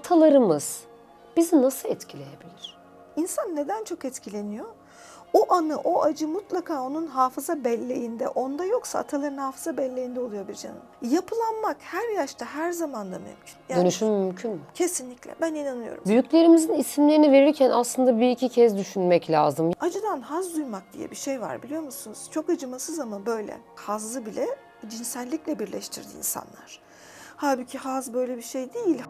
atalarımız bizi nasıl etkileyebilir? İnsan neden çok etkileniyor? O anı, o acı mutlaka onun hafıza belleğinde. Onda yoksa ataların hafıza belleğinde oluyor bir canım. Yapılanmak her yaşta, her zamanda mümkün. Yani Dönüşüm mümkün mü? Kesinlikle. Ben inanıyorum. Büyüklerimizin isimlerini verirken aslında bir iki kez düşünmek lazım. Acıdan haz duymak diye bir şey var biliyor musunuz? Çok acımasız ama böyle. Hazzı bile cinsellikle birleştirdi insanlar. Halbuki haz böyle bir şey değil.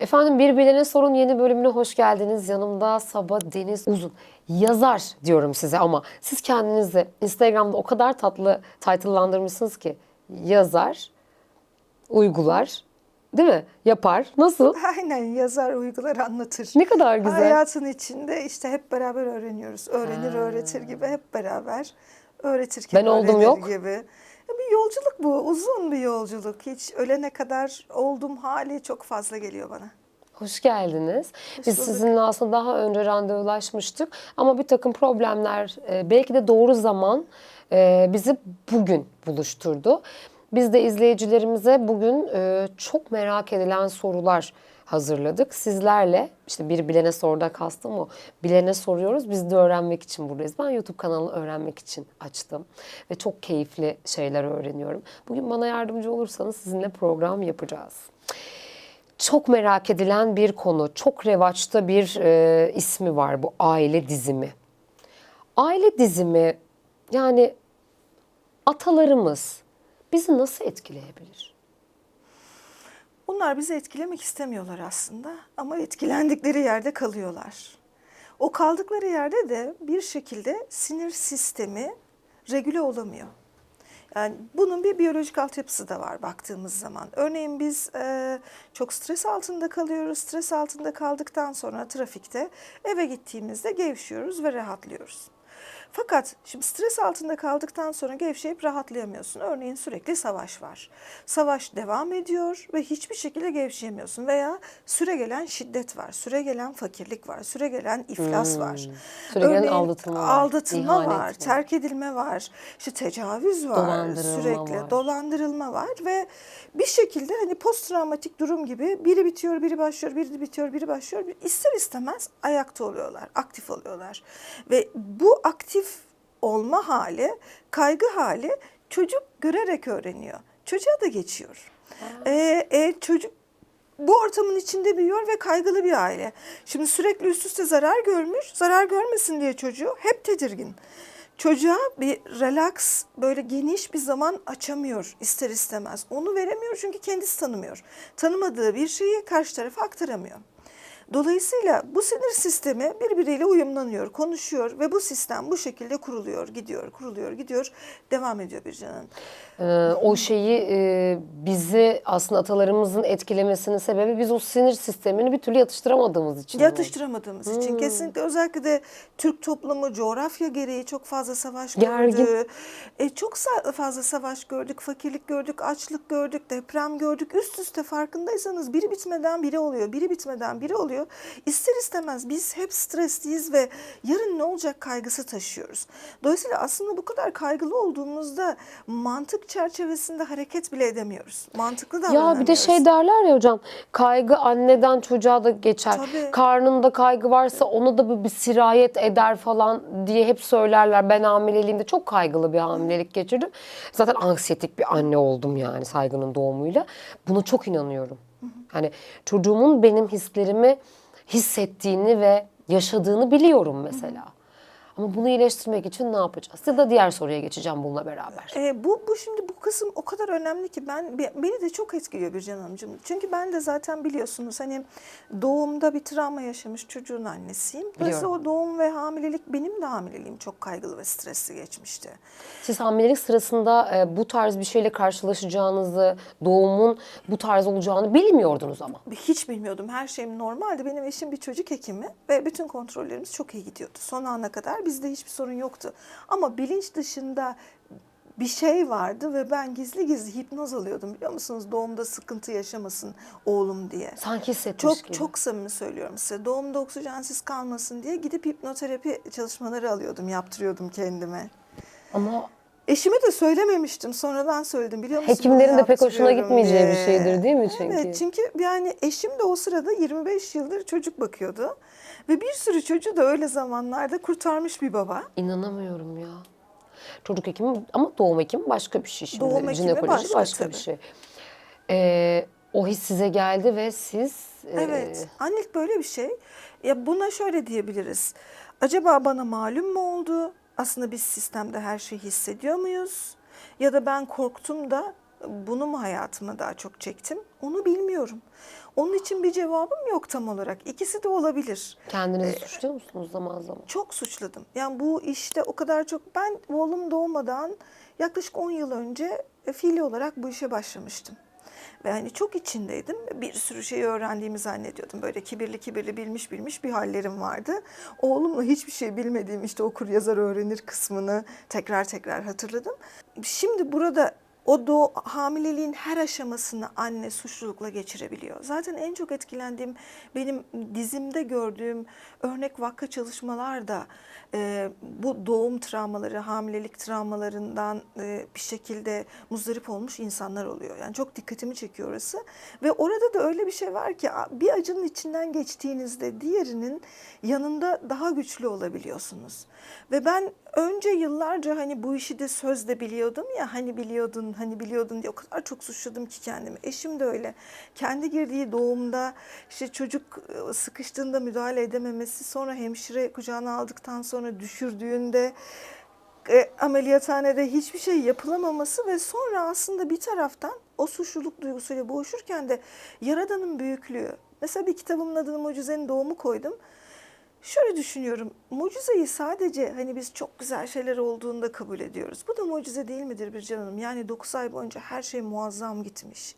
Efendim Birbirlerine Sorun yeni bölümüne hoş geldiniz. Yanımda Sabah Deniz Uzun. Yazar diyorum size ama siz kendinizi Instagram'da o kadar tatlı title'landırmışsınız ki. Yazar, uygular, değil mi? Yapar. Nasıl? Aynen yazar, uygular, anlatır. Ne kadar güzel. Hayatın içinde işte hep beraber öğreniyoruz. Öğrenir Ha. öğretir gibi hep beraber öğretirken Ben oldum öğrenir yok. gibi. Yolculuk bu, uzun bir yolculuk. Hiç ölene kadar olduğum hali çok fazla geliyor bana. Hoş geldiniz. Biz bulduk. sizinle aslında daha önce randevulaşmıştık ama bir takım problemler e, belki de doğru zaman e, bizi bugün buluşturdu. Biz de izleyicilerimize bugün e, çok merak edilen sorular hazırladık. Sizlerle işte bir bilene soruda kastım o. Bilene soruyoruz. Biz de öğrenmek için buradayız. Ben YouTube kanalını öğrenmek için açtım. Ve çok keyifli şeyler öğreniyorum. Bugün bana yardımcı olursanız sizinle program yapacağız çok merak edilen bir konu. Çok revaçta bir e, ismi var bu aile dizimi. Aile dizimi yani atalarımız bizi nasıl etkileyebilir? Bunlar bizi etkilemek istemiyorlar aslında ama etkilendikleri yerde kalıyorlar. O kaldıkları yerde de bir şekilde sinir sistemi regüle olamıyor. Yani bunun bir biyolojik altyapısı da var baktığımız zaman. Örneğin biz e, çok stres altında kalıyoruz. Stres altında kaldıktan sonra trafikte eve gittiğimizde gevşiyoruz ve rahatlıyoruz. Fakat şimdi stres altında kaldıktan sonra gevşeyip rahatlayamıyorsun. Örneğin sürekli savaş var. Savaş devam ediyor ve hiçbir şekilde gevşeyemiyorsun. Veya süre gelen şiddet var, süre gelen fakirlik var, süre gelen iflas var. Süre gelen Örneğin aldatılma var, aldatılma var, var. terk edilme var, işte tecavüz var, Dolandırılma sürekli var. dolandırılma var ve bir şekilde hani post travmatik durum gibi biri bitiyor, biri başlıyor, biri bitiyor, biri başlıyor. İster istemez ayakta oluyorlar, aktif oluyorlar. Ve bu aktif olma hali, kaygı hali çocuk görerek öğreniyor. Çocuğa da geçiyor. Ee, e, çocuk bu ortamın içinde büyüyor ve kaygılı bir aile. Şimdi sürekli üst üste zarar görmüş, zarar görmesin diye çocuğu hep tedirgin. Çocuğa bir relax, böyle geniş bir zaman açamıyor ister istemez. Onu veremiyor çünkü kendisi tanımıyor. Tanımadığı bir şeyi karşı tarafa aktaramıyor. Dolayısıyla bu sinir sistemi birbiriyle uyumlanıyor, konuşuyor ve bu sistem bu şekilde kuruluyor, gidiyor, kuruluyor, gidiyor, devam ediyor bir canın. Ee, o şeyi e, bizi aslında atalarımızın etkilemesinin sebebi biz o sinir sistemini bir türlü yatıştıramadığımız için. Yatıştıramadığımız için kesinlikle özellikle de Türk toplumu coğrafya gereği çok fazla savaş Gergin. gördü. E, çok fazla savaş gördük, fakirlik gördük, açlık gördük, deprem gördük. Üst üste farkındaysanız biri bitmeden biri oluyor, biri bitmeden biri oluyor. İster istemez biz hep stresliyiz ve yarın ne olacak kaygısı taşıyoruz. Dolayısıyla aslında bu kadar kaygılı olduğumuzda mantık çerçevesinde hareket bile edemiyoruz. Mantıklı Ya bir de davranamıyoruz. şey derler ya hocam kaygı anneden çocuğa da geçer. Tabii. Karnında kaygı varsa ona da bir, bir sirayet eder falan diye hep söylerler. Ben hamileliğimde çok kaygılı bir hamilelik geçirdim. Zaten anksiyetik bir anne oldum yani saygının doğumuyla. Buna çok inanıyorum. Hani çocuğumun benim hislerimi hissettiğini ve yaşadığını biliyorum mesela. Ama bunu iyileştirmek için ne yapacağız? Ya da diğer soruya geçeceğim bununla beraber. E, bu, bu şimdi bu kısım o kadar önemli ki ben be- beni de çok etkiliyor Bircan Hanımcığım. Çünkü ben de zaten biliyorsunuz hani doğumda bir travma yaşamış çocuğun annesiyim. Dolayısıyla o doğum ve hamilelik benim de hamileliğim çok kaygılı ve stresli geçmişti. Siz hamilelik sırasında e, bu tarz bir şeyle karşılaşacağınızı, doğumun bu tarz olacağını bilmiyordunuz ama. Hiç bilmiyordum. Her şeyim normaldi. Benim eşim bir çocuk hekimi ve bütün kontrollerimiz çok iyi gidiyordu. Son ana kadar bizde hiçbir sorun yoktu. Ama bilinç dışında bir şey vardı ve ben gizli gizli hipnoz alıyordum biliyor musunuz? Doğumda sıkıntı yaşamasın oğlum diye. Sanki hissetmiş Çok gibi. çok samimi söylüyorum size. Doğumda oksijensiz kalmasın diye gidip hipnoterapi çalışmaları alıyordum, yaptırıyordum kendime. Ama Eşime de söylememiştim. Sonradan söyledim biliyor musun? Hekimlerin de pek hoşuna gitmeyeceği bir diye. şeydir değil mi çünkü? Evet çünkü yani eşim de o sırada 25 yıldır çocuk bakıyordu. Ve bir sürü çocuğu da öyle zamanlarda kurtarmış bir baba. İnanamıyorum ya. Çocuk hekimi ama doğum hekimi başka bir şey şimdi. Doğum hekimi Jinekoloji başka, başka, bir tabii. şey. Ee, o his size geldi ve siz e, Evet. Annelik böyle bir şey. Ya buna şöyle diyebiliriz. Acaba bana malum mu oldu? Aslında biz sistemde her şeyi hissediyor muyuz? Ya da ben korktum da bunu mu hayatıma daha çok çektim? Onu bilmiyorum. Onun için bir cevabım yok tam olarak. İkisi de olabilir. kendinizi suçluyor musunuz zaman zaman? Çok suçladım. Yani bu işte o kadar çok ben oğlum doğmadan yaklaşık 10 yıl önce e, fiili olarak bu işe başlamıştım. Ve hani çok içindeydim. Bir sürü şey öğrendiğimi zannediyordum. Böyle kibirli kibirli bilmiş bilmiş bir hallerim vardı. Oğlumla hiçbir şey bilmediğim işte okur yazar öğrenir kısmını tekrar tekrar hatırladım. Şimdi burada o doğ, hamileliğin her aşamasını anne suçlulukla geçirebiliyor. Zaten en çok etkilendiğim benim dizimde gördüğüm örnek vakka çalışmalar da e, bu doğum travmaları, hamilelik travmalarından e, bir şekilde muzdarip olmuş insanlar oluyor. Yani çok dikkatimi çekiyor orası. Ve orada da öyle bir şey var ki bir acının içinden geçtiğinizde diğerinin yanında daha güçlü olabiliyorsunuz. Ve ben önce yıllarca hani bu işi de sözde biliyordum ya hani biliyordun hani biliyordun diye o kadar çok suçladım ki kendimi. Eşim de öyle. Kendi girdiği doğumda işte çocuk e, sıkıştığında müdahale edememesi sonra hemşire kucağına aldıktan sonra düşürdüğünde e, ameliyathanede hiçbir şey yapılamaması ve sonra aslında bir taraftan o suçluluk duygusuyla boğuşurken de Yaradan'ın büyüklüğü. Mesela bir kitabımın adını Mucizenin Doğumu koydum. Şöyle düşünüyorum. Mucizeyi sadece hani biz çok güzel şeyler olduğunda kabul ediyoruz. Bu da mucize değil midir bir canım? Yani 9 ay boyunca her şey muazzam gitmiş.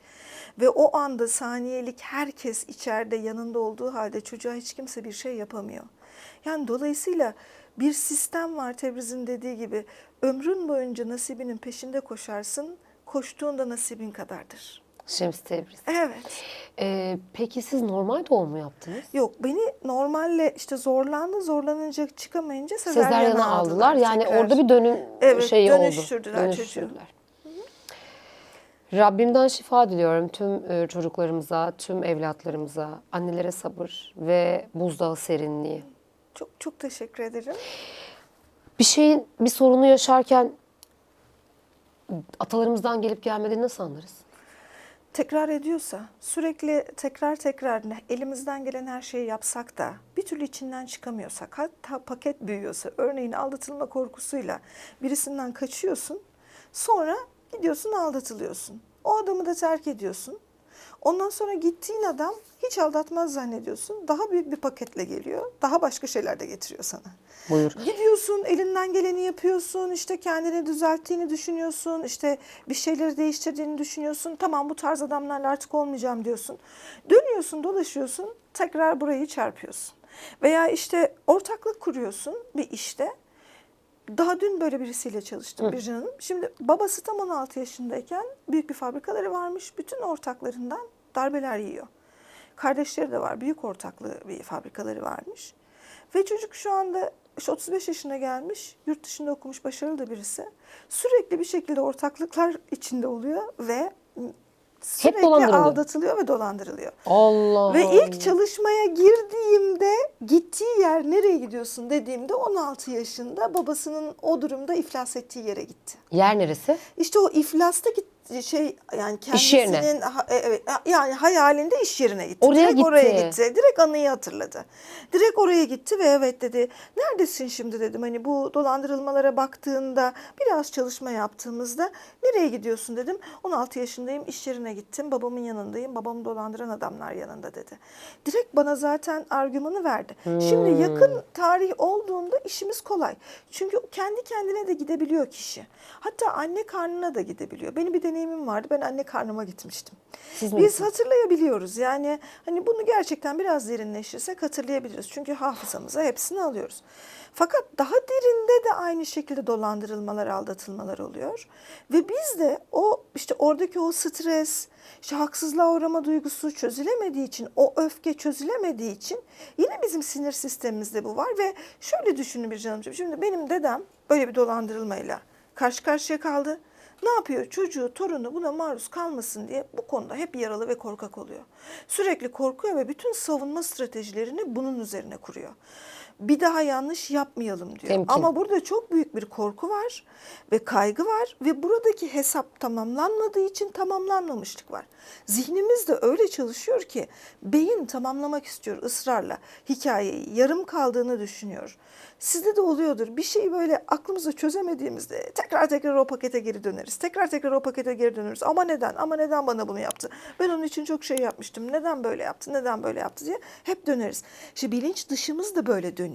Ve o anda saniyelik herkes içeride yanında olduğu halde çocuğa hiç kimse bir şey yapamıyor. Yani dolayısıyla bir sistem var Tebriz'in dediği gibi. Ömrün boyunca nasibinin peşinde koşarsın, koştuğunda nasibin kadardır. Şems Tebriz. Evet. Ee, peki siz normal doğum mu yaptınız? Yok beni normalle işte zorlandı zorlanınca çıkamayınca Sezaryana sezaryana aldılar. Yani tekrar. orada bir dönüm Evet, şeyi dönüştürdüler oldu. çocuğu. Rabbimden şifa diliyorum tüm e, çocuklarımıza, tüm evlatlarımıza, annelere sabır ve buzdağı serinliği. Çok çok teşekkür ederim. Bir şeyin, bir sorunu yaşarken atalarımızdan gelip gelmediğini nasıl anlarız? Tekrar ediyorsa sürekli tekrar tekrar elimizden gelen her şeyi yapsak da bir türlü içinden çıkamıyorsak hatta paket büyüyorsa örneğin aldatılma korkusuyla birisinden kaçıyorsun sonra gidiyorsun aldatılıyorsun. O adamı da terk ediyorsun. Ondan sonra gittiğin adam hiç aldatmaz zannediyorsun. Daha büyük bir paketle geliyor. Daha başka şeyler de getiriyor sana. Buyur. Gidiyorsun, elinden geleni yapıyorsun, işte kendini düzelttiğini düşünüyorsun, işte bir şeyleri değiştirdiğini düşünüyorsun. Tamam bu tarz adamlarla artık olmayacağım diyorsun. Dönüyorsun, dolaşıyorsun, tekrar burayı çarpıyorsun. Veya işte ortaklık kuruyorsun bir işte. Daha dün böyle birisiyle çalıştım bir canım. Şimdi babası tam 16 yaşındayken büyük bir fabrikaları varmış. Bütün ortaklarından darbeler yiyor. Kardeşleri de var. Büyük ortaklı bir fabrikaları varmış. Ve çocuk şu anda işte 35 yaşına gelmiş. Yurt dışında okumuş başarılı da birisi. Sürekli bir şekilde ortaklıklar içinde oluyor ve sürekli dolandırılıyor. aldatılıyor ve dolandırılıyor. Allah Ve ilk çalışmaya girdiğimde gittiği yer nereye gidiyorsun dediğimde 16 yaşında babasının o durumda iflas ettiği yere gitti. Yer neresi? İşte o iflasta gitti şey yani İş yerine. kendisinin ha- e, evet yani hayalinde iş yerine gitti. Oraya Direkt oraya gitti. gitti. Direkt anıyı hatırladı. Direkt oraya gitti ve evet dedi. Neredesin şimdi dedim. Hani bu dolandırılmalara baktığında biraz çalışma yaptığımızda nereye gidiyorsun dedim. 16 yaşındayım iş yerine gittim. Babamın yanındayım. Babamı dolandıran adamlar yanında dedi. Direkt bana zaten argümanı verdi. Şimdi yakın tarih olduğunda işimiz kolay. Çünkü kendi kendine de gidebiliyor kişi. Hatta anne karnına da gidebiliyor. Benim bir deneyimim vardı. Ben anne karnıma gitmiştim. Siz mi Biz gittiniz? hatırlayabiliyoruz. Yani hani bunu gerçekten biraz derinleştirsek hatırlayabiliriz. Çünkü hafızamıza hepsini alıyoruz. Fakat daha derinde de aynı şekilde dolandırılmalar, aldatılmalar oluyor. Ve biz de o işte oradaki o stres, işte haksızlığa uğrama duygusu çözülemediği için, o öfke çözülemediği için yine bizim sinir sistemimizde bu var ve şöyle düşünün bir canımcığım. Şimdi benim dedem böyle bir dolandırılmayla karşı karşıya kaldı. Ne yapıyor? Çocuğu, torunu buna maruz kalmasın diye bu konuda hep yaralı ve korkak oluyor. Sürekli korkuyor ve bütün savunma stratejilerini bunun üzerine kuruyor. Bir daha yanlış yapmayalım diyor. Temkin. Ama burada çok büyük bir korku var ve kaygı var ve buradaki hesap tamamlanmadığı için tamamlanmamışlık var. Zihnimiz de öyle çalışıyor ki beyin tamamlamak istiyor ısrarla hikayeyi. Yarım kaldığını düşünüyor. Sizde de oluyordur. Bir şeyi böyle aklımızda çözemediğimizde tekrar tekrar o pakete geri döneriz. Tekrar tekrar o pakete geri döneriz. Ama neden? Ama neden bana bunu yaptı? Ben onun için çok şey yapmıştım. Neden böyle yaptı? Neden böyle yaptı diye hep döneriz. İşte bilinç dışımız da böyle dönüyor.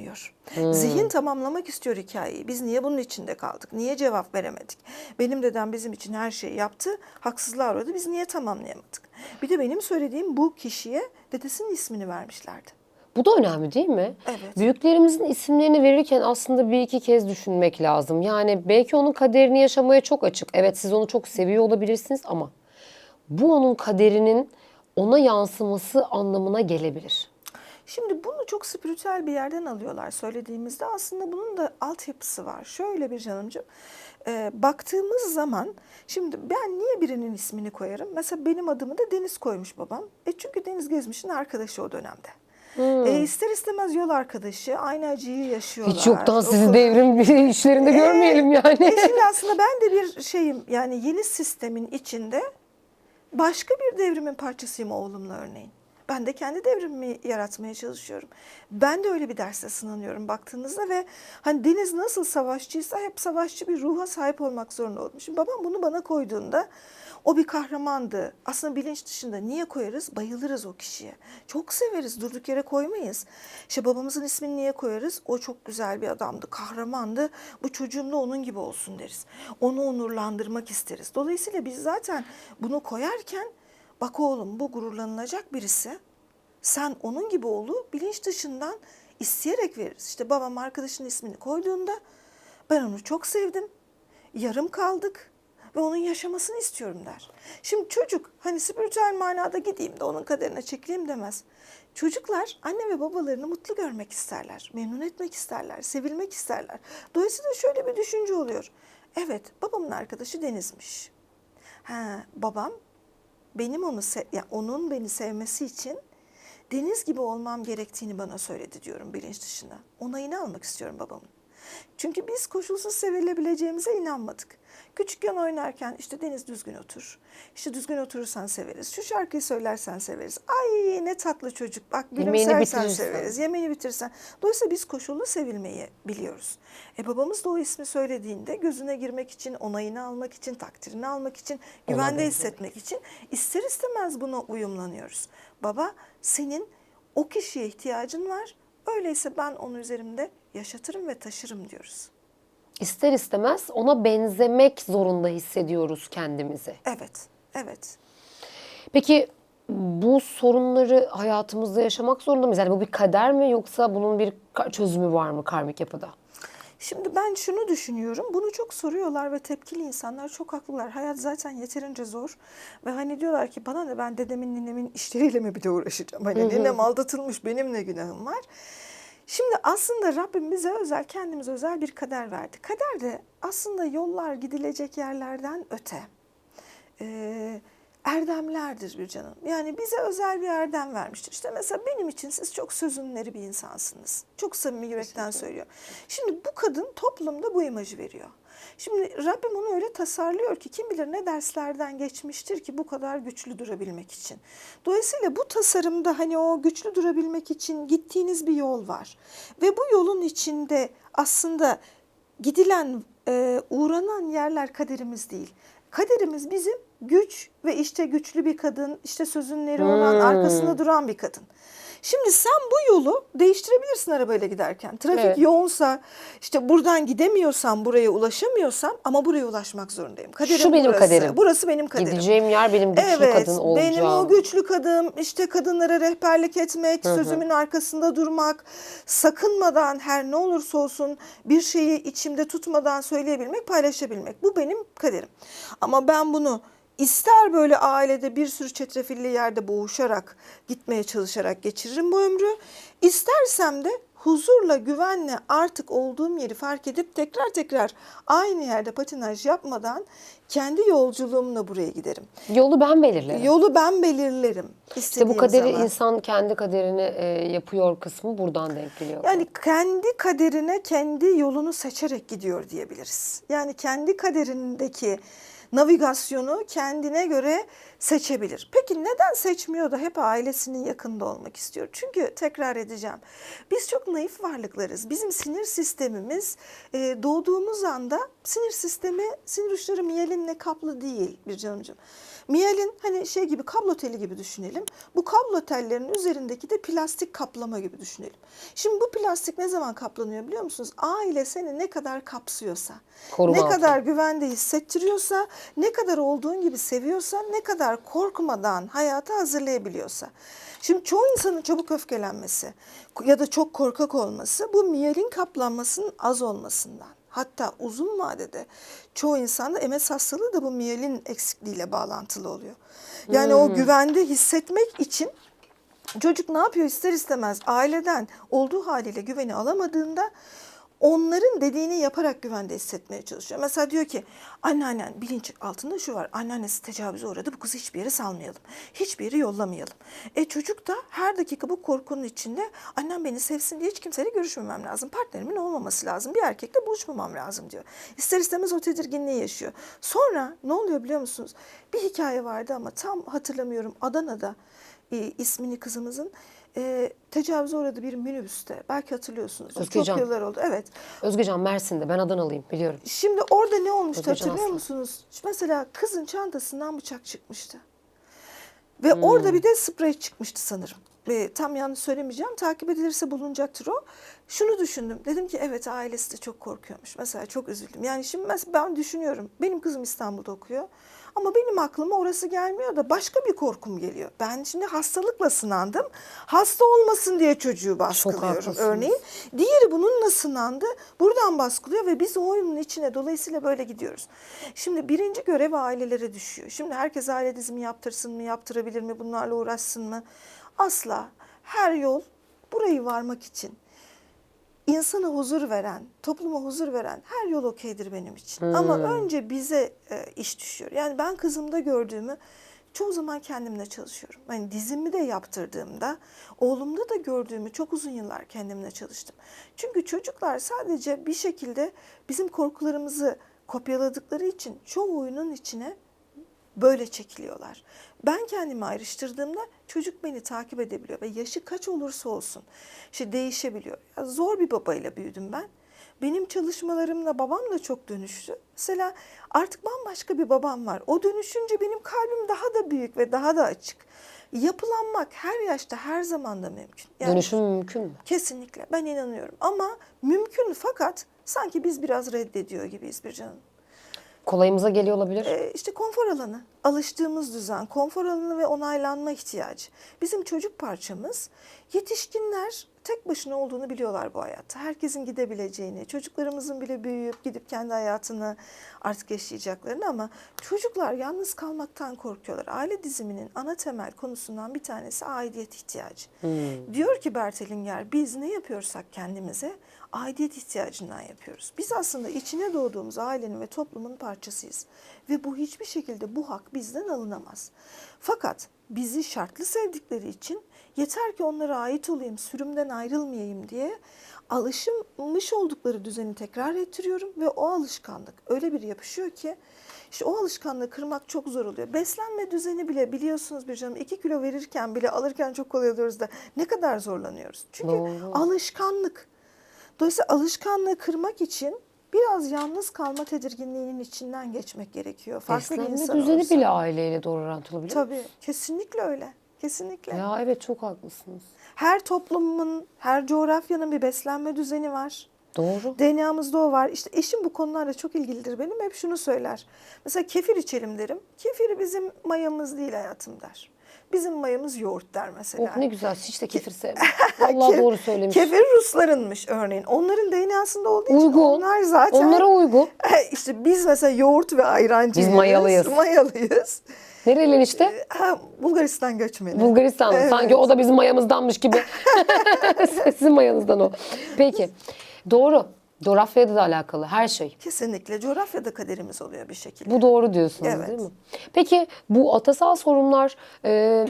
Zihin tamamlamak istiyor hikayeyi. Biz niye bunun içinde kaldık? Niye cevap veremedik? Benim dedem bizim için her şeyi yaptı. Haksızlığa uğradı. Biz niye tamamlayamadık? Bir de benim söylediğim bu kişiye dedesinin ismini vermişlerdi. Bu da önemli değil mi? Evet. Büyüklerimizin isimlerini verirken aslında bir iki kez düşünmek lazım. Yani belki onun kaderini yaşamaya çok açık. Evet siz onu çok seviyor olabilirsiniz ama bu onun kaderinin ona yansıması anlamına gelebilir. Şimdi bunu çok spiritüel bir yerden alıyorlar söylediğimizde aslında bunun da altyapısı var. Şöyle bir canımcığım e, baktığımız zaman şimdi ben niye birinin ismini koyarım? Mesela benim adımı da Deniz koymuş babam. E çünkü Deniz Gezmiş'in arkadaşı o dönemde. E, ister istemez yol arkadaşı aynı acıyı yaşıyorlar. Hiç yoktan sizi devrim işlerinde görmeyelim yani. E şimdi aslında ben de bir şeyim yani yeni sistemin içinde başka bir devrimin parçasıyım oğlumla örneğin. Ben de kendi devrimimi yaratmaya çalışıyorum. Ben de öyle bir derste sınanıyorum baktığınızda ve hani Deniz nasıl savaşçıysa hep savaşçı bir ruha sahip olmak zorunda oldum. Şimdi babam bunu bana koyduğunda o bir kahramandı. Aslında bilinç dışında niye koyarız? Bayılırız o kişiye. Çok severiz. Durduk yere koymayız. İşte babamızın ismini niye koyarız? O çok güzel bir adamdı. Kahramandı. Bu çocuğum da onun gibi olsun deriz. Onu onurlandırmak isteriz. Dolayısıyla biz zaten bunu koyarken bak oğlum bu gururlanılacak birisi. Sen onun gibi oğlu bilinç dışından isteyerek veririz. İşte babam arkadaşının ismini koyduğunda ben onu çok sevdim. Yarım kaldık ve onun yaşamasını istiyorum der. Şimdi çocuk hani spiritüel manada gideyim de onun kaderine çekileyim demez. Çocuklar anne ve babalarını mutlu görmek isterler, memnun etmek isterler, sevilmek isterler. Dolayısıyla şöyle bir düşünce oluyor. Evet, babamın arkadaşı Deniz'miş. Ha, babam benim onu se- ya onun beni sevmesi için deniz gibi olmam gerektiğini bana söyledi diyorum bilinç dışında. Onayını almak istiyorum babamın. Çünkü biz koşulsuz sevilebileceğimize inanmadık. Küçükken oynarken işte Deniz düzgün otur. İşte düzgün oturursan severiz. Şu şarkıyı söylersen severiz. Ay ne tatlı çocuk. Bak Yemeğini gülümsersen severiz. Yemeğini bitirsen. Dolayısıyla biz koşullu sevilmeyi biliyoruz. E babamız da o ismi söylediğinde gözüne girmek için, onayını almak için, takdirini almak için, güvende hissetmek için ister istemez buna uyumlanıyoruz. Baba senin o kişiye ihtiyacın var. Öyleyse ben onu üzerimde yaşatırım ve taşırım diyoruz. İster istemez ona benzemek zorunda hissediyoruz kendimizi. Evet, evet. Peki bu sorunları hayatımızda yaşamak zorunda mıyız? Yani bu bir kader mi yoksa bunun bir çözümü var mı karmik yapıda? Şimdi ben şunu düşünüyorum. Bunu çok soruyorlar ve tepkili insanlar çok haklılar. Hayat zaten yeterince zor. Ve hani diyorlar ki bana ne ben dedemin ninemin işleriyle mi bir de uğraşacağım? Hani ninem aldatılmış benim ne günahım var? Şimdi aslında Rabbim bize özel, kendimize özel bir kader verdi. Kader de aslında yollar gidilecek yerlerden öte. Ee, erdemlerdir bir canım. Yani bize özel bir erdem vermiştir. İşte mesela benim için siz çok sözünleri bir insansınız. Çok samimi yürekten söylüyor. Şimdi bu kadın toplumda bu imajı veriyor. Şimdi Rabbim onu öyle tasarlıyor ki kim bilir ne derslerden geçmiştir ki bu kadar güçlü durabilmek için. Dolayısıyla bu tasarımda hani o güçlü durabilmek için gittiğiniz bir yol var. Ve bu yolun içinde aslında gidilen, e, uğranan yerler kaderimiz değil. Kaderimiz bizim güç ve işte güçlü bir kadın, işte sözünleri olan, Hmm. arkasında duran bir kadın. Şimdi sen bu yolu değiştirebilirsin arabayla giderken. Trafik Evet. yoğunsa, işte buradan gidemiyorsam, buraya ulaşamıyorsam ama buraya ulaşmak zorundayım. Kaderim Şu benim burası. kaderim. Burası benim kaderim. Gideceğim yer benim güçlü Evet, kadın olacağım. benim o güçlü kadın, işte kadınlara rehberlik etmek, sözümün arkasında durmak, sakınmadan her ne olursa olsun bir şeyi içimde tutmadan söyleyebilmek, paylaşabilmek. Bu benim kaderim. Ama ben bunu ister böyle ailede bir sürü çetrefilli yerde boğuşarak, gitmeye çalışarak geçiririm bu ömrü. İstersem de huzurla, güvenle artık olduğum yeri fark edip tekrar tekrar aynı yerde patinaj yapmadan kendi yolculuğumla buraya giderim. Yolu ben belirlerim. Yolu ben belirlerim İşte bu kaderi zaman. insan kendi kaderini e, yapıyor kısmı buradan denk geliyor. Yani kendi kaderine kendi yolunu seçerek gidiyor diyebiliriz. Yani kendi kaderindeki navigasyonu kendine göre seçebilir. Peki neden seçmiyor da hep ailesinin yakında olmak istiyor? Çünkü tekrar edeceğim. Biz çok naif varlıklarız. Bizim sinir sistemimiz e, doğduğumuz anda sinir sistemi sinir uçları miyelinle kaplı değil bir canımcığım. Miyelin hani şey gibi kablo teli gibi düşünelim. Bu kablo tellerinin üzerindeki de plastik kaplama gibi düşünelim. Şimdi bu plastik ne zaman kaplanıyor biliyor musunuz? Aile seni ne kadar kapsıyorsa, Koruma ne altında. kadar güvende hissettiriyorsa, ne kadar olduğun gibi seviyorsa, ne kadar korkmadan hayata hazırlayabiliyorsa. Şimdi çoğu insanın çabuk öfkelenmesi ya da çok korkak olması bu miyelin kaplanmasının az olmasından. Hatta uzun vadede çoğu insanda MS hastalığı da bu miyelin eksikliğiyle bağlantılı oluyor. Yani o güvende hissetmek için çocuk ne yapıyor ister istemez aileden olduğu haliyle güveni alamadığında onların dediğini yaparak güvende hissetmeye çalışıyor. Mesela diyor ki anneannen bilinç altında şu var. Anneannesi tecavüze uğradı bu kızı hiçbir yere salmayalım. Hiçbir yere yollamayalım. E çocuk da her dakika bu korkunun içinde annem beni sevsin diye hiç kimseyle görüşmemem lazım. Partnerimin olmaması lazım. Bir erkekle buluşmamam lazım diyor. İster istemez o tedirginliği yaşıyor. Sonra ne oluyor biliyor musunuz? Bir hikaye vardı ama tam hatırlamıyorum. Adana'da e, ismini kızımızın e, tecavüze uğradı bir minibüste. Belki hatırlıyorsunuz. Özgecan. Çok yıllar oldu. Evet. Özgecan Mersin'de ben Adanalıyım biliyorum. Şimdi orada ne olmuştu Özgecan hatırlıyor Aslan. musunuz? Mesela kızın çantasından bıçak çıkmıştı. Ve orada bir de sprey çıkmıştı sanırım. Ve tam yanlış söylemeyeceğim. Takip edilirse bulunacaktır o. Şunu düşündüm. Dedim ki evet ailesi de çok korkuyormuş. Mesela çok üzüldüm. Yani şimdi mesela ben düşünüyorum. Benim kızım İstanbul'da okuyor. Ama benim aklıma orası gelmiyor da başka bir korkum geliyor. Ben şimdi hastalıkla sınandım. Hasta olmasın diye çocuğu baskılıyorum örneğin. Diğeri bununla sınandı. Buradan baskılıyor ve biz o oyunun içine dolayısıyla böyle gidiyoruz. Şimdi birinci görev ailelere düşüyor. Şimdi herkes aile dizimi yaptırsın mı, yaptırabilir mi, bunlarla uğraşsın mı? Asla. Her yol burayı varmak için insana huzur veren, topluma huzur veren her yol okeydir benim için. Ama önce bize e, iş düşüyor. Yani ben kızımda gördüğümü çoğu zaman kendimle çalışıyorum. Yani dizimi de yaptırdığımda, oğlumda da gördüğümü çok uzun yıllar kendimle çalıştım. Çünkü çocuklar sadece bir şekilde bizim korkularımızı kopyaladıkları için çoğu oyunun içine böyle çekiliyorlar. Ben kendimi ayrıştırdığımda çocuk beni takip edebiliyor ve yaşı kaç olursa olsun işte değişebiliyor. Ya zor bir babayla büyüdüm ben. Benim çalışmalarımla babam da çok dönüştü. Mesela artık bambaşka bir babam var. O dönüşünce benim kalbim daha da büyük ve daha da açık. Yapılanmak her yaşta her zaman da mümkün. Yani Dönüşüm mümkün mü? Kesinlikle ben inanıyorum ama mümkün fakat sanki biz biraz reddediyor gibiyiz bir canım. Kolayımıza geliyor olabilir. Ee, işte konfor alanı, alıştığımız düzen, konfor alanı ve onaylanma ihtiyacı. Bizim çocuk parçamız yetişkinler tek başına olduğunu biliyorlar bu hayatta. Herkesin gidebileceğini, çocuklarımızın bile büyüyüp gidip kendi hayatını artık yaşayacaklarını ama çocuklar yalnız kalmaktan korkuyorlar. Aile diziminin ana temel konusundan bir tanesi aidiyet ihtiyacı. Diyor ki Bertelinger biz ne yapıyorsak kendimize aidiyet ihtiyacından yapıyoruz. Biz aslında içine doğduğumuz ailenin ve toplumun parçasıyız. Ve bu hiçbir şekilde bu hak bizden alınamaz. Fakat bizi şartlı sevdikleri için yeter ki onlara ait olayım, sürümden ayrılmayayım diye alışmış oldukları düzeni tekrar ettiriyorum ve o alışkanlık öyle bir yapışıyor ki işte o alışkanlığı kırmak çok zor oluyor. Beslenme düzeni bile biliyorsunuz bir canım 2 kilo verirken bile alırken çok kolay alıyoruz da ne kadar zorlanıyoruz. Çünkü Doğru. alışkanlık. Dolayısıyla alışkanlığı kırmak için biraz yalnız kalma tedirginliğinin içinden geçmek gerekiyor. Farklı bir Beslenme insan düzeni olsa. bile aileyle doğru orantılı biliyor? Tabii kesinlikle öyle. Kesinlikle. Ya evet çok haklısınız. Her toplumun, her coğrafyanın bir beslenme düzeni var. Doğru. DNA'mızda o var. İşte eşim bu konularla çok ilgilidir benim. Hep şunu söyler. Mesela kefir içelim derim. Kefir bizim mayamız değil hayatım der. Bizim mayamız yoğurt der mesela. Oh ne güzel. Hiç de kefir sevmem. Vallahi Ke- doğru söylemiş. Kefir Ruslarınmış örneğin. Onların DNA'sında olduğu için Uygun. onlar zaten Onlara uygun. işte biz mesela yoğurt ve ayrancıyız. Biz mayalıyız. Mayalıyız. Nereli işte? Ha, Bulgaristan göçmeni. Bulgaristan. Evet. Sanki o da bizim mayamızdanmış gibi. Sizin mayanızdan o. Peki. Doğru. Coğrafyayla da alakalı her şey. Kesinlikle coğrafyada kaderimiz oluyor bir şekilde. Bu doğru diyorsunuz Evet. değil mi? Peki bu atasal sorunlar e,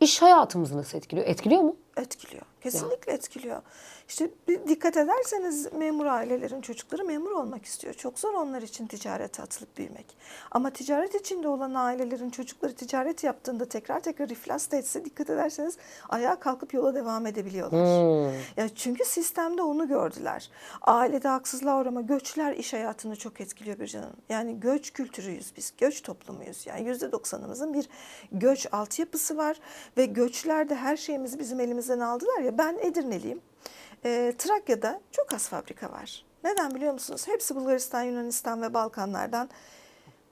iş hayatımızı nasıl etkiliyor? Etkiliyor mu? Etkiliyor. Kesinlikle etkiliyor. İşte dikkat ederseniz memur ailelerin çocukları memur olmak istiyor. Çok zor onlar için ticarete atılıp büyümek. Ama ticaret içinde olan ailelerin çocukları ticaret yaptığında tekrar tekrar iflas da etse dikkat ederseniz ayağa kalkıp yola devam edebiliyorlar. Hmm. Ya çünkü sistemde onu gördüler. Ailede haksızlığa uğrama, göçler iş hayatını çok etkiliyor bir canım. Yani göç kültürüyüz biz, göç toplumuyuz. Yani yüzde doksanımızın bir göç altyapısı var ve göçlerde her şeyimizi bizim elimizden aldılar ya. Ben Edirneliyim. Ee, Trakya'da çok az fabrika var. Neden biliyor musunuz? Hepsi Bulgaristan, Yunanistan ve Balkanlardan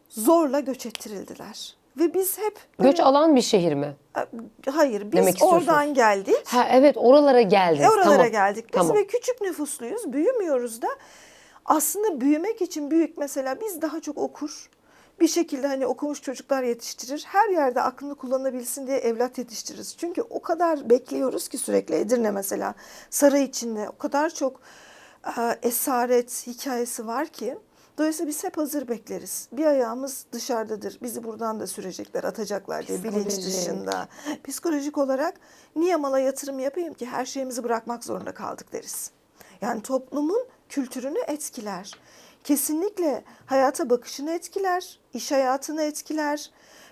zorla göç ettirildiler. Ve biz hep Göç alan bir şehir mi? hayır biz Demek oradan geldik. Ha evet oralara geldiniz. E, oralara tamam. geldik biz Tamam. ve küçük nüfusluyuz, büyümüyoruz da. Aslında büyümek için büyük mesela biz daha çok okur. Bir şekilde hani okumuş çocuklar yetiştirir. Her yerde aklını kullanabilsin diye evlat yetiştiririz. Çünkü o kadar bekliyoruz ki sürekli Edirne mesela saray içinde o kadar çok e, esaret hikayesi var ki. Dolayısıyla biz hep hazır bekleriz. Bir ayağımız dışarıdadır. Bizi buradan da sürecekler, atacaklar diye bilinç dışında. Psikolojik olarak niye mala yatırım yapayım ki her şeyimizi bırakmak zorunda kaldık deriz. Yani toplumun kültürünü etkiler. Kesinlikle hayata bakışını etkiler, iş hayatını etkiler.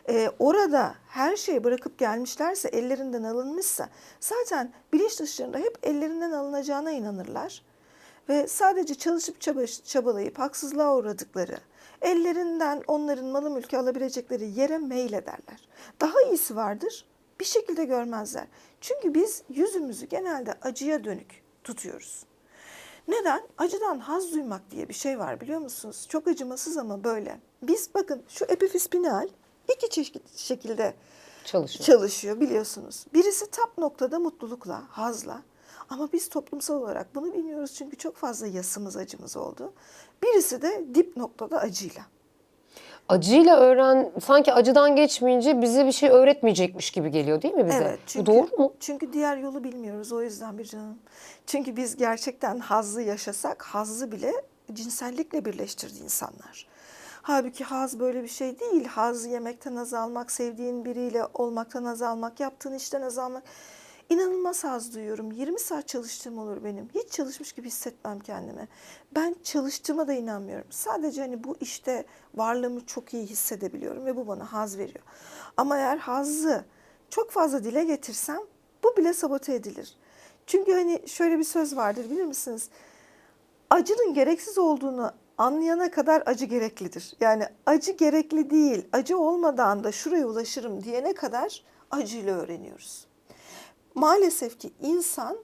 Ee, orada her şeyi bırakıp gelmişlerse, ellerinden alınmışsa zaten bilinç dışlarında hep ellerinden alınacağına inanırlar. Ve sadece çalışıp çaba- çabalayıp haksızlığa uğradıkları, ellerinden onların malı mülkü alabilecekleri yere meylederler. Daha iyisi vardır, bir şekilde görmezler. Çünkü biz yüzümüzü genelde acıya dönük tutuyoruz. Neden? Acıdan haz duymak diye bir şey var biliyor musunuz? Çok acımasız ama böyle. Biz bakın şu epifiz spinal iki çeşit şekilde Çalışıyor. çalışıyor biliyorsunuz. Birisi tap noktada mutlulukla, hazla. Ama biz toplumsal olarak bunu bilmiyoruz çünkü çok fazla yasımız, acımız oldu. Birisi de dip noktada acıyla. Acıyla öğren sanki acıdan geçmeyince bize bir şey öğretmeyecekmiş gibi geliyor değil mi bize? Evet. Bu doğru mu? Çünkü diğer yolu bilmiyoruz o yüzden bir canım. Çünkü biz gerçekten hazzı yaşasak hazzı bile cinsellikle birleştirdi insanlar. Halbuki haz böyle bir şey değil. Haz yemekten haz almak, sevdiğin biriyle olmaktan haz almak, yaptığın işten haz almak. İnanılmaz haz duyuyorum. 20 saat çalıştığım olur benim. Hiç çalışmış gibi hissetmem kendimi. Ben çalıştığıma da inanmıyorum. Sadece hani bu işte varlığımı çok iyi hissedebiliyorum ve bu bana haz veriyor. Ama eğer hazzı çok fazla dile getirsem bu bile sabote edilir. Çünkü hani şöyle bir söz vardır bilir misiniz? Acının gereksiz olduğunu anlayana kadar acı gereklidir. Yani acı gerekli değil, acı olmadan da şuraya ulaşırım diyene kadar acıyla öğreniyoruz. Maalesef ki insan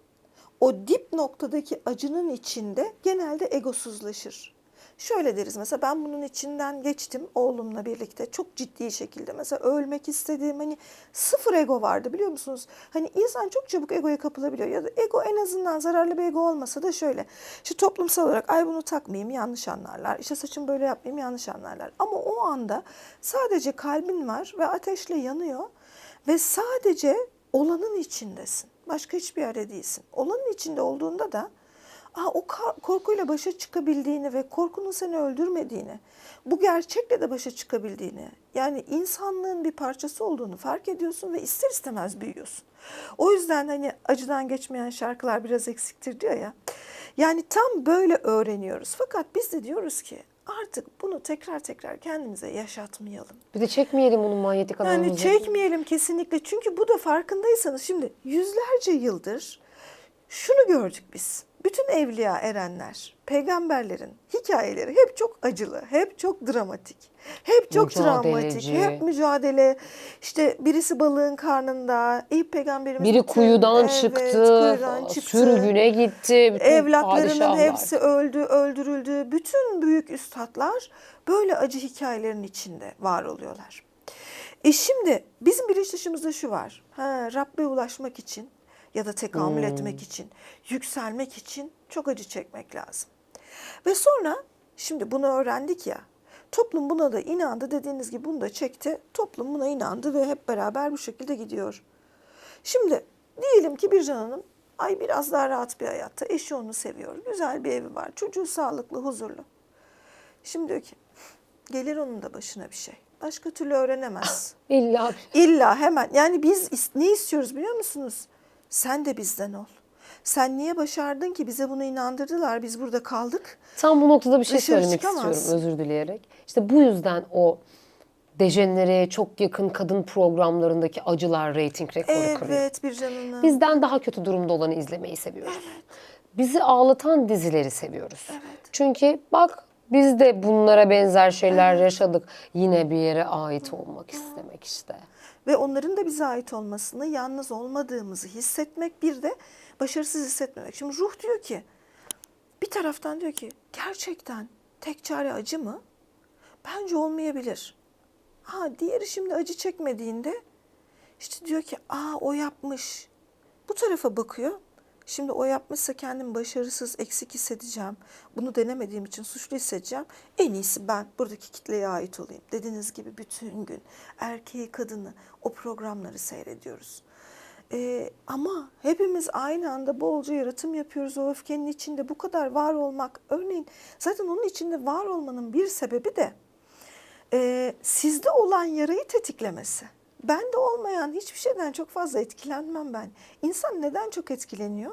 o dip noktadaki acının içinde genelde egosuzlaşır. Şöyle deriz mesela ben bunun içinden geçtim oğlumla birlikte çok ciddi şekilde mesela ölmek istediğim hani sıfır ego vardı biliyor musunuz? Hani insan çok çabuk egoya kapılabiliyor ya da ego en azından zararlı bir ego olmasa da şöyle. İşte toplumsal olarak ay bunu takmayayım yanlış anlarlar. İşte saçımı böyle yapmayayım yanlış anlarlar. Ama o anda sadece kalbin var ve ateşle yanıyor ve sadece olanın içindesin. Başka hiçbir yerde değilsin. Olanın içinde olduğunda da aa, o korkuyla başa çıkabildiğini ve korkunun seni öldürmediğini, bu gerçekle de başa çıkabildiğini, yani insanlığın bir parçası olduğunu fark ediyorsun ve ister istemez büyüyorsun. O yüzden hani acıdan geçmeyen şarkılar biraz eksiktir diyor ya. Yani tam böyle öğreniyoruz. Fakat biz de diyoruz ki artık bunu tekrar tekrar kendimize yaşatmayalım. Bir de çekmeyelim onun manyetik alanımızı. Yani çekmeyelim kesinlikle. Çünkü bu da farkındaysanız şimdi yüzlerce yıldır şunu gördük biz. Bütün evliya erenler, peygamberlerin hikayeleri hep çok acılı, hep çok dramatik, hep çok travmatik, hep mücadele. İşte birisi balığın karnında, Eyüp peygamberimiz Biri kuyudan evet, çıktı, kuyudan çıktı. sürgüne gitti, bütün Evlatlarının hepsi öldü, öldürüldü. Bütün büyük üstadlar böyle acı hikayelerin içinde var oluyorlar. E şimdi bizim bilinç dışımızda şu var. Ha, Rabbe ulaşmak için ya da tekamül etmek için, yükselmek için çok acı çekmek lazım. Ve sonra şimdi bunu öğrendik ya. Toplum buna da inandı. Dediğiniz gibi bunu da çekti. Toplum buna inandı ve hep beraber bu şekilde gidiyor. Şimdi diyelim ki Bircan Hanım ay biraz daha rahat bir hayatta. Eşi onu seviyor. Güzel bir evi var. Çocuğu sağlıklı, huzurlu. Şimdi diyor ki gelir onun da başına bir şey. Başka türlü öğrenemez. İlla İlla hemen. Yani biz ne istiyoruz biliyor musunuz? Sen de bizden ol. Sen niye başardın ki bize bunu inandırdılar biz burada kaldık. Tam bu noktada bir şey Dışarı söylemek çıkamaz. istiyorum özür dileyerek. İşte bu yüzden o dejenereye çok yakın kadın programlarındaki acılar reyting rekoru kırıyor. Evet bir canına. Bizden daha kötü durumda olanı izlemeyi seviyoruz. Bizi ağlatan dizileri seviyoruz. Çünkü bak biz de bunlara benzer şeyler yaşadık. Yine bir yere ait olmak istemek işte. Ve onların da bize ait olmasını, yalnız olmadığımızı hissetmek bir de başarısız hissetmemek. Şimdi ruh diyor ki bir taraftan diyor ki gerçekten tek çare acı mı? Bence olmayabilir. Ha diğeri şimdi acı çekmediğinde işte diyor ki aa o yapmış. Bu tarafa bakıyor. Şimdi o yapmışsa kendimi başarısız, eksik hissedeceğim. Bunu denemediğim için suçlu hissedeceğim. En iyisi ben buradaki kitleye ait olayım. Dediğiniz gibi bütün gün erkeği, kadını o programları seyrediyoruz. Ee, ama hepimiz aynı anda bolca yaratım yapıyoruz. O öfkenin içinde bu kadar var olmak. Örneğin zaten onun içinde var olmanın bir sebebi de e, sizde olan yarayı tetiklemesi. Bende olmayan hiçbir şeyden çok fazla etkilenmem ben. İnsan neden çok etkileniyor?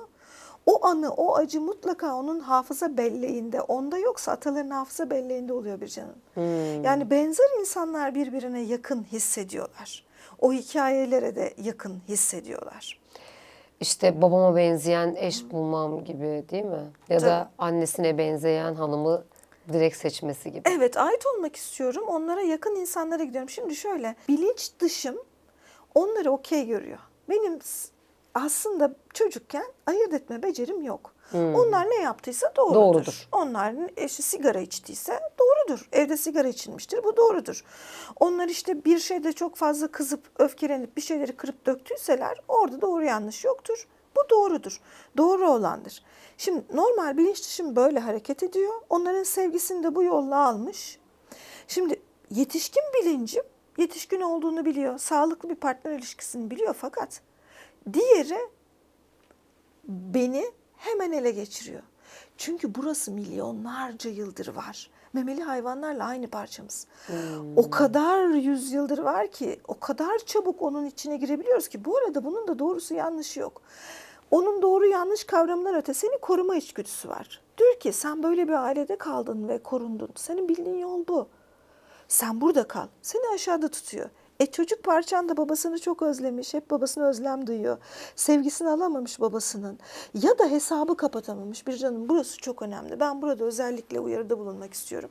O anı, o acı mutlaka onun hafıza belleğinde. Onda yoksa ataların hafıza belleğinde oluyor bir canın. Yani benzer insanlar birbirine yakın hissediyorlar. O hikayelere de yakın hissediyorlar. İşte babama benzeyen eş bulmam gibi değil mi? Ya da Tabii. annesine benzeyen hanımı direkt seçmesi gibi. Evet ait olmak istiyorum. Onlara yakın insanlara gidiyorum. Şimdi şöyle bilinç dışım onları okey görüyor. Benim aslında çocukken ayırt etme becerim yok. Onlar ne yaptıysa doğrudur. Doğrudur. Onların eşi sigara içtiyse doğrudur. Evde sigara içilmiştir bu doğrudur. Onlar işte bir şeyde çok fazla kızıp öfkelenip bir şeyleri kırıp döktüyseler orada doğru yanlış yoktur. Bu doğrudur. Doğru olandır. Şimdi normal bilinç dışım böyle hareket ediyor. Onların sevgisini de bu yolla almış. Şimdi yetişkin bilincim yetişkin olduğunu biliyor. Sağlıklı bir partner ilişkisini biliyor fakat diğeri beni hemen ele geçiriyor. Çünkü burası milyonlarca yıldır var. Memeli hayvanlarla aynı parçamız. O kadar yüzyıldır var ki, o kadar çabuk onun içine girebiliyoruz ki. Bu arada bunun da doğrusu yanlışı yok. Onun doğru yanlış kavramından öte seni koruma içgüdüsü var. Diyor ki sen böyle bir ailede kaldın ve korundun. Senin bildiğin yol bu. Sen burada kal. Seni aşağıda tutuyor. E çocuk parçan da babasını çok özlemiş. Hep babasını özlem duyuyor. Sevgisini alamamış babasının. Ya da hesabı kapatamamış. Bir canım burası çok önemli. Ben burada özellikle uyarıda bulunmak istiyorum.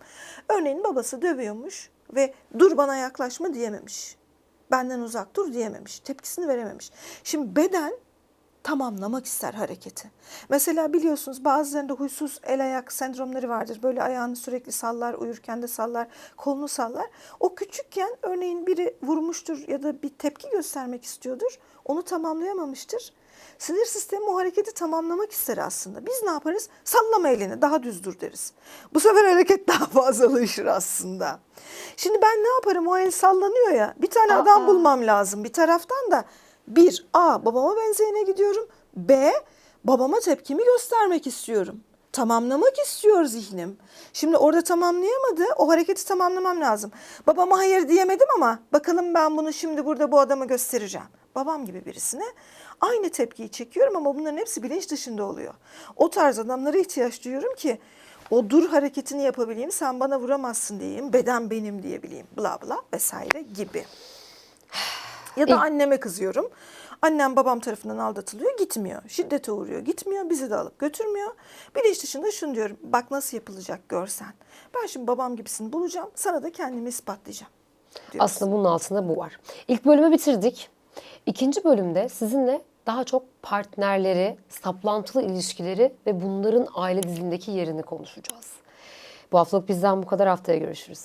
Örneğin babası dövüyormuş ve dur bana yaklaşma diyememiş. Benden uzak dur diyememiş. Tepkisini verememiş. Şimdi beden tamamlamak ister hareketi. Mesela biliyorsunuz bazılarında huysuz el ayak sendromları vardır. Böyle ayağını sürekli sallar, uyurken de sallar, kolunu sallar. O küçükken örneğin biri vurmuştur ya da bir tepki göstermek istiyordur. Onu tamamlayamamıştır. Sinir sistemi o hareketi tamamlamak ister aslında. Biz ne yaparız? Sallama elini, daha düz dur deriz. Bu sefer hareket daha fazlalaşır aslında. Şimdi ben ne yaparım? O el sallanıyor ya. Bir tane adam bulmam lazım bir taraftan da. Bir, A. Babama benzeyene gidiyorum. B. Babama tepkimi göstermek istiyorum. Tamamlamak istiyor zihnim. Şimdi orada tamamlayamadı. O hareketi tamamlamam lazım. Babama hayır diyemedim ama bakalım ben bunu şimdi burada bu adama göstereceğim. Babam gibi birisine aynı tepkiyi çekiyorum ama bunların hepsi bilinç dışında oluyor. O tarz adamlara ihtiyaç duyuyorum ki o dur hareketini yapabileyim, sen bana vuramazsın diyeyim, beden benim diyebileyim, bla bla vesaire gibi. Ya da anneme kızıyorum. Annem babam tarafından aldatılıyor, gitmiyor. Şiddete uğruyor, gitmiyor. Bizi de alıp götürmüyor. Bilinç dışında şunu diyorum. Bak nasıl yapılacak görsen. Ben şimdi babam gibisini bulacağım. Sana da kendimi ispatlayacağım. diyoruz. Aslında bunun altında bu var. İlk bölümü bitirdik. İkinci bölümde sizinle daha çok partnerleri, saplantılı ilişkileri ve bunların aile dizilindeki yerini konuşacağız. Bu haftalık bizden bu kadar haftaya görüşürüz.